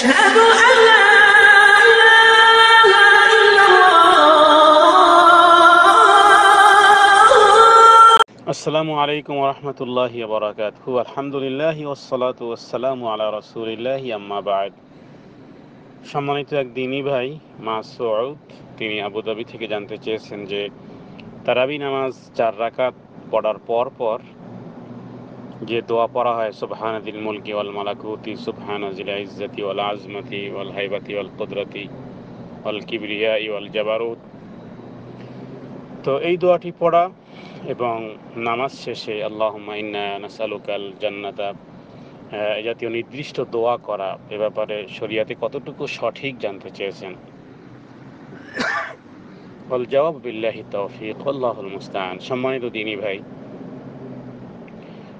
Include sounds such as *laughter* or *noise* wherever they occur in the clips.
أشهد أن لا إله إلا الله আসসালামু আলাইকুম রহমতুল্লাহি বরাকাতহু আলহামদুলিল্লাহ ওসলাত ওসালামু আলা রসুলিল্লাহি আম্মা বাদ সম্মানিত এক দিনী ভাই মা সৌদ তিনি আবুধাবি থেকে জানতে চেয়েছেন যে তারাবি নামাজ চার রাকাত পড়ার পর পর যে দোয়া পড়া হয় সুবহান দিল মুলকি ওয়াল মালাকুতি সুবহান জিল ইজ্জতি ওয়াল আজমতি, ওয়াল হাইবাতি ওয়াল কুদরতি, ওয়াল কিবরিয়া ওয়াল জাবারুত। তো এই দোয়াটি পড়া এবং নামাজ শেষে আল্লাহ নাসালুকাল জান্নাতা জাতীয় নির্দিষ্ট দোয়া করা এ ব্যাপারে শরিয়াতে কতটুকু সঠিক জানতে চেয়েছেন? *coughs* জবাব বিল্লাহি তৌফিক আল্লাহুল মুস্তান সম্মানিত দিনী ভাই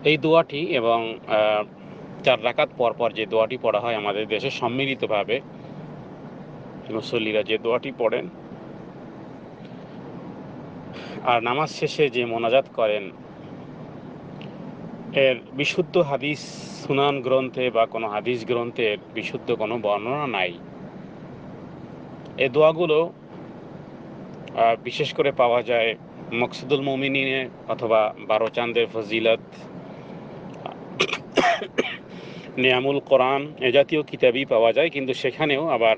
এই দোয়াটি এবং চার রাকাত পর পর যে দোয়াটি পড়া হয় আমাদের দেশে সম্মিলিতভাবে, মুসল্লিরা যে দোয়াটি পড়েন, আর নামাজ শেষে যে মোনাজাত করেন, এর বিশুদ্ধ হাদিস সুনান গ্রন্থে বা কোনো হাদিস গ্রন্থের বিশুদ্ধ কোনো বর্ণনা নাই। এই দোয়াগুলো বিশেষ করে পাওয়া যায় মকসুদুল মমিনিনে অথবা বারো চান্দের ফজিলত নিয়ামুল কোরআন এ জাতীয় কিতাবই পাওয়া যায়, কিন্তু সেখানেও আবার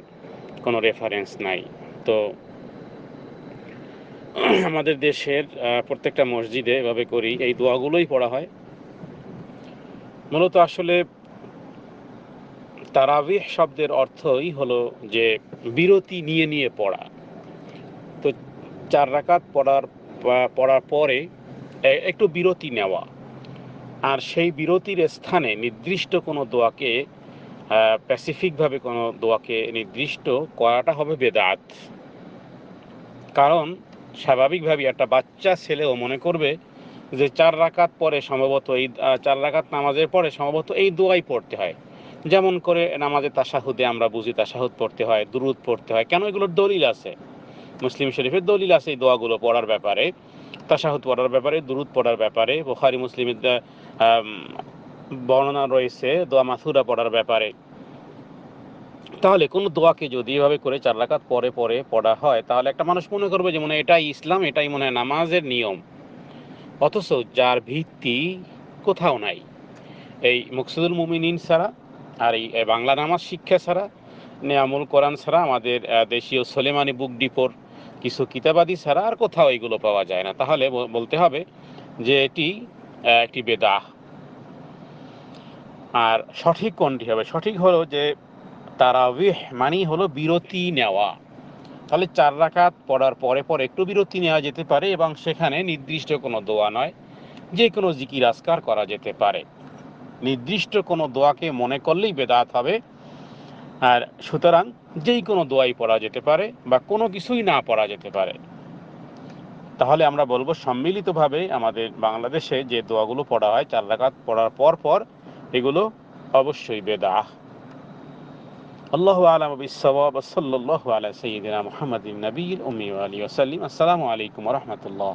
কোনো রেফারেন্স নাই। তো আমাদের দেশের প্রত্যেকটা মসজিদে এভাবে করি, এই দোয়াগুলোই পড়া হয়। মূলত আসলে তারাবিহ শব্দের অর্থই হলো যে বিরতি নিয়ে নিয়ে পড়া। তো চার রাকাত পড়ার পড়ার পরে একটু বিরতি নেওয়া। আর সেই বিরতির স্থানে নির্দিষ্ট কোনো দোয়াকে প্যাসিফিকভাবে কোনো দোয়াকে নির্দিষ্ট করাটা হবে বেদাত। কারণ স্বাভাবিকভাবে একটা বাচ্চা ছেলেও মনে করবে যে চার রাকাত পরে সম্ভবত এই চার রাকাত নামাজের পরে সম্ভবত এই দোয়াই পড়তে হয়। যেমন করে নামাজে তাসাহুদে আমরা বুঝি তাসাহুদ পড়তে হয়, দুরুদ পড়তে হয়। কেন এগুলোর দলিল আছে? মুসলিম শরীফের দলিল আছে এই দোয়াগুলো পড়ার ব্যাপারে। তাসাহুদ পড়ার ব্যাপারে, দুরুদ পড়ার ব্যাপারে। বোখারি, মুসলিমের বর্ণনা রয়েছে, দোয়া মাথুরা পড়ার ব্যাপারে। তাহলে কোনো দোয়াকে যদি এভাবে করে চার রাকাত পরে পরে পড়া হয়, তাহলে একটা মানুষ মনে করবে যে মনে এটাই ইসলাম, এটাই মনে হয় নামাজের নিয়ম। অথচ যার ভিত্তি কোথাও নাই। এই মুকসুদুল মুমিনিন ছাড়া আর এই বাংলা নামাজ শিক্ষা ছাড়া, নেয়ামুল কোরআন ছাড়া, আমাদের দেশীয় সোলেমানি বুক ডিপোর কিছু কিতাবাদি ছাড়া আর কোথাও এগুলো পাওয়া যায় না। তাহলে বলতে হবে যে এটি একটি বেদাহ। আর সঠিক কোনটি হবে? সঠিক হলো যে তারাবিহ মানেই হলো বিরতি নেওয়া। তাহলে চার রাকাত পড়ার পরে পরে একটু বিরতি নেওয়া যেতে পারে এবং সেখানে নির্দিষ্ট কোনো দোয়া নয়। যে কোনো জিকির আসকার করা যেতে পারে। নির্দিষ্ট কোনো দোয়াকে মনে করলেই বেদাত হবে। আর সুতরাং যেই কোনো দোয়াই পড়া যেতে পারে বা কোনো কিছুই না পড়া যেতে পারে। তাহলে আমরা বলব সম্মিলিতভাবে আমাদের বাংলাদেশে যে দোয়াগুলো পড়া হয়, চার রাকাত পড়ার পর পর এগুলো অবশ্যই বেদাহ আল্লাহ আলম বিসওয়াব সাল্লাল্লাহু আলা সাইয়্যিদিনা মুহাম্মাদিন নবীল উম্মি ওয়া আলিহি ওয়া সাল্লিম আসসালামু আলাইকুম ওয়া রাহমাতুল্লাহ